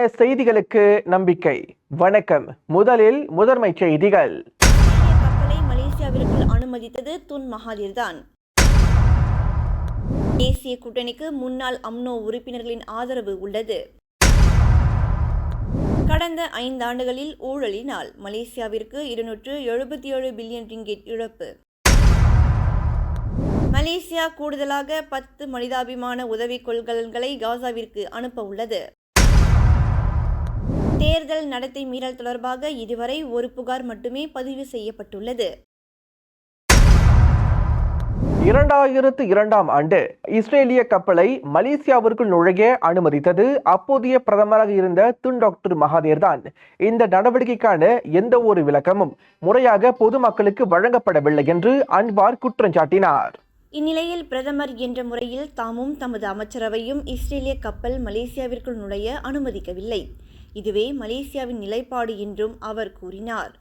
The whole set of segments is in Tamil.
நம்பகமான செய்திகளுக்கு நம்பிக்கை. வணக்கம். முதலில் முதன்மை செய்திகள். கப்பலை மலேசியாவிற்குள் அனுமதித்தது துன் மகாதீர் தான் தேசிய கூட்டணிக்கு முன்னாள் அம்னோ உறுப்பினர்களின் ஆதரவு உள்ளது. கடந்த ஐந்தாண்டுகளில் ஊழலினால் மலேசியாவிற்கு இருநூற்று எழுபத்தி ஏழு பில்லியன் ரிங்கிட் இழப்பு. மலேசியா கூடுதலாக பத்து மனிதாபிமான உதவி கொள்கலன்களை காசாவிற்கு அனுப்ப உள்ளது. தேர்தல் நடத்தை மீறல் தொடர்பாக இதுவரை ஒரு புகார் மட்டுமே பதிவு செய்யப்பட்டுள்ளது. இரண்டாயிரத்து இரண்டாம் ஆண்டு இஸ்ரேலிய கப்பலை மலேசியாவிற்குள் நுழைய அனுமதித்தது அப்போதைய பிரதமராக இருந்த துன் டாக்டர் மகாதேர் தான். இந்த நடவடிக்கைக்கான எந்த ஒரு விளக்கமும் முறையாக பொதுமக்களுக்கு வழங்கப்படவில்லை என்று அன்வார் குற்றம் சாட்டினார். இந்நிலையில் பிரதமர் என்ற முறையில் தாமும் தமது அமைச்சரவையும் இஸ்ரேலிய கப்பல் மலேசியாவிற்குள் நுழைய அனுமதிக்கவில்லை. இதுவே மலேசியாவின் நிலைப்பாடு என்றும் அவர் கூறினார்.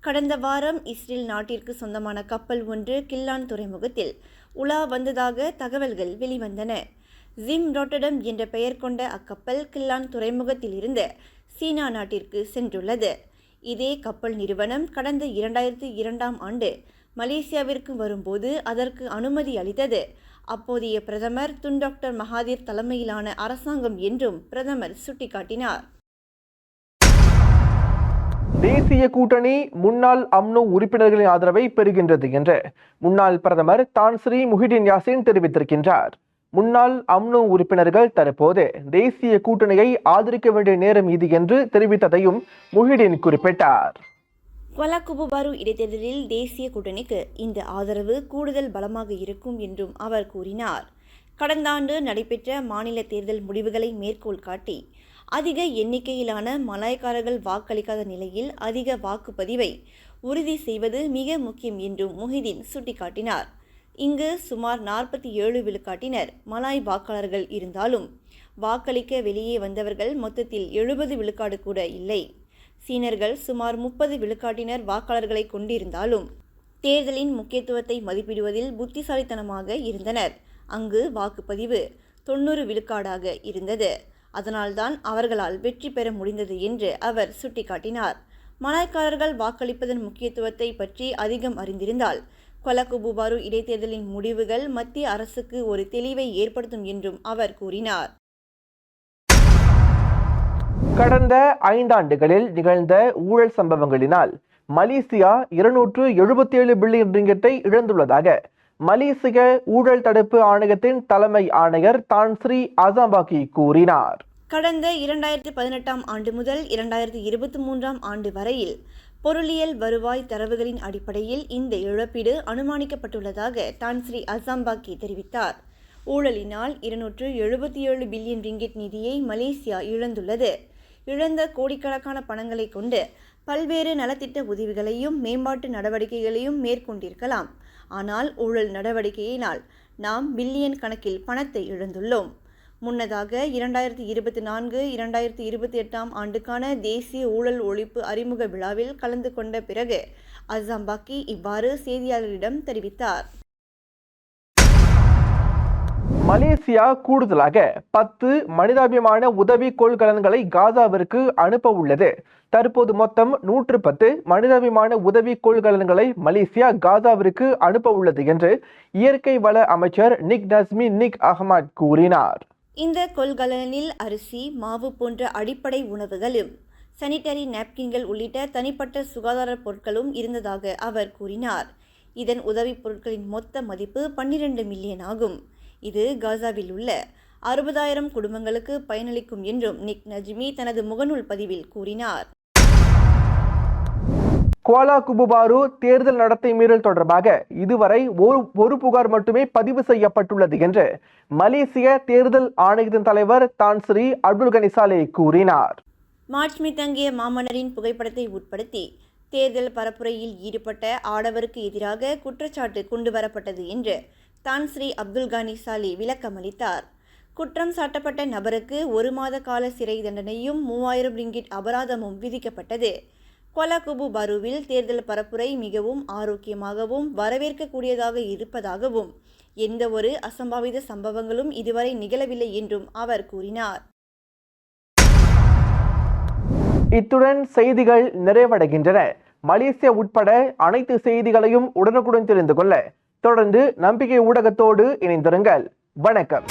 கடந்த வாரம் இஸ்ரேல் நாட்டிற்கு சொந்தமான கப்பல் ஒன்று கில்லான் துறைமுகத்தில் உலா வந்ததாக தகவல்கள் வெளிவந்தன. ஜிம் ரோட்டடம் என்ற பெயர் கொண்ட அக்கப்பல் கில்லான் துறைமுகத்திலிருந்து சீனா நாட்டிற்கு சென்றுள்ளது. இதே கப்பல் நிறுவனம் கடந்த இரண்டாயிரத்தி இரண்டாம் ஆண்டு மலேசியாவிற்கு வரும்போது அதற்கு அனுமதி அளித்தது. அப்போதைய பிரதமர் துன் டாக்டர் மகாதீர் தலைமையிலான அரசாங்கம் என்றும் பிரதமர் சுட்டிக்காட்டினார். தேசிய கூட்டணி முன்னாள் அம்னோ உறுப்பினர்களின் ஆதரவை பெறுகின்றது என்று முன்னாள் பிரதமர் தான் ஸ்ரீ முஹிடின் யாசின் தெரிவித்திருக்கின்றார். முன்னாள் அம்னோ உறுப்பினர்கள் தற்போது தேசிய கூட்டணியை ஆதரிக்க வேண்டிய நேரம் இது என்று தெரிவித்ததையும் முஹிடின் குறிப்பிட்டார். கொலகுபுபாரு இடைத்தேர்தலில் தேசிய கூட்டணிக்கு இந்த ஆதரவு கூடுதல் பலமாக இருக்கும் என்றும் அவர் கூறினார். கடந்த ஆண்டு நடைபெற்ற மாநில தேர்தல் முடிவுகளை மேற்கோள் காட்டி அதிக எண்ணிக்கையிலான மலாய்க்காரர்கள் வாக்களிக்காத நிலையில் அதிக வாக்குப்பதிவை உறுதி செய்வது மிக முக்கியம் என்றும் முஹிதீன் சுட்டிக்காட்டினார். இங்கு சுமார் நாற்பத்தி ஏழு விழுக்காட்டினர் மலாய் வாக்காளர்கள் இருந்தாலும் வாக்களிக்க வெளியே வந்தவர்கள் மொத்தத்தில் எழுபது விழுக்காடு கூட இல்லை. சீனர்கள் சுமார் முப்பது விழுக்காட்டினர் வாக்காளர்களை கொண்டிருந்தாலும் தேர்தலின் முக்கியத்துவத்தை மதிப்பிடுவதில் புத்திசாலித்தனமாக இருந்தனர். அங்கு வாக்குப்பதிவு தொண்ணூறு விழுக்காடாக இருந்தது. அதனால்தான் அவர்களால் வெற்றி பெற முடிந்தது என்று அவர் சுட்டிக்காட்டினார். மலாய்க்காரர்கள் வாக்களிப்பதன் முக்கியத்துவத்தை பற்றி அதிகம் அறிந்திருந்தால் கொலகுபுபாரு இடைத்தேர்தலின் முடிவுகள் மத்திய அரசுக்கு ஒரு தெளிவை ஏற்படுத்தும் என்றும் அவர் கூறினார். கடந்த ஐந்தாண்டுகளில் நிகழ்ந்த ஊழல் சம்பவங்களினால் மலேசியா இருநூற்று எழுபத்தி ஏழு பில்லியன் ரிங்கெட்டை இழந்துள்ளதாக மலேசிய ஊழல் தடுப்பு ஆணையத்தின் தலைமை ஆணையர் தான் ஸ்ரீ அசாம்பாக்கி கூறினார். கடந்த இரண்டாயிரத்தி பதினெட்டாம் ஆண்டு முதல் இரண்டாயிரத்தி இருபத்தி மூன்றாம் ஆண்டு வரையில் பொருளியல் வருவாய் தரவுகளின் அடிப்படையில் இந்த இழப்பீடு அனுமானிக்கப்பட்டுள்ளதாக தான் ஸ்ரீ அசாம்பாக்கி தெரிவித்தார். ஊழலினால் இருநூற்று எழுபத்தி ஏழு பில்லியன் ரிங்கிட் நிதியை மலேசியா இழந்துள்ளது. இழந்த கோடிக்கணக்கான பணங்களை கொண்டு பல்வேறு நலத்திட்ட உதவிகளையும் மேம்பாட்டு நடவடிக்கைகளையும் மேற்கொண்டிருக்கலாம். ஆனால் ஊழல் நடவடிக்கையினால் நாம் பில்லியன் கணக்கில் பணத்தை இழந்துள்ளோம். முன்னதாக இரண்டாயிரத்தி இருபத்தி நான்கு இரண்டாயிரத்தி இருபத்தி எட்டாம் ஆண்டுக்கான தேசிய ஊழல் ஒழிப்பு அறிமுக விழாவில் கலந்து கொண்ட பிறகு அசாம்பாக்கி இவ்வாறு செய்தியாளரிடம் தெரிவித்தார். மலேசியா கூடுதலாக பத்து மனிதாபிமான உதவி கொள்கலன்களை காசாவிற்கு அனுப்ப உள்ளது. தற்போது மொத்தம் நூற்று பத்து மனிதாபிமான உதவி கொள்கலன்களை மலேசியா காசாவிற்கு அனுப்ப உள்ளது என்று இயற்கை வள அமைச்சர் நிக் நஸ்மி நிக் அகமட் கூறினார். இந்த கொள்கலனில் அரிசி மாவு போன்ற அடிப்படை உணவுகளும் சானிட்டரி நாப்கின்கள் உள்ளிட்ட தனிப்பட்ட சுகாதார பொருட்களும் இருந்ததாக அவர் கூறினார். இதன் உதவிப் பொருட்களின் மொத்த மதிப்பு பன்னிரண்டு மில்லியன் ஆகும். இது காசாவில் உள்ள அறுபதாயிரம் குடும்பங்களுக்கு பயனளிக்கும் என்றும் நிக் நஜ்மி தனது முகநூல் பதிவில் கூறினார். குவாலா குபுபாரு தேர்தல் நடத்தை மீறல் தொடர்பாக இதுவரை ஒரு ஒரு புகார் மட்டுமே பதிவு செய்யப்பட்டுள்ளது என்று மலேசிய தேர்தல் ஆணையத்தின் தலைவர் தான் ஸ்ரீ அப்துல் கனிசாலே கூறினார். மாட்ச்மி தங்கிய மாமன்னரின் புகைப்படத்தை உட்படுத்தி தேர்தல் பரப்புரையில் ஈடுபட்ட ஆடவருக்கு எதிராக குற்றச்சாட்டு கொண்டு வரப்பட்டது என்று தான் ஸ்ரீ அப்துல் கானி சாலி விளக்கமளித்தார். குற்றம் சாட்டப்பட்ட நபருக்கு ஒரு மாத கால சிறை தண்டனையும் மூவாயிரம் ரிங்கிட் அபராதமும் விதிக்கப்பட்டது. கொலகுபு பருவில் தேர்தல் பரப்புரை மிகவும் ஆரோக்கியமாகவும் வரவேற்கக்கூடியதாக இருப்பதாகவும் எந்த ஒரு அசம்பாவித சம்பவங்களும் இதுவரை நிகழவில்லை என்றும் அவர் கூறினார். இத்துடன் செய்திகள் நிறைவடைகின்றன. மலேசியா உட்பட அனைத்து செய்திகளையும் உடனுக்குடன் தெரிந்து கொள்ள தொடர்ந்து நம்பிக்கை ஊடகத்தோடு இணைந்திருங்கள். வணக்கம்.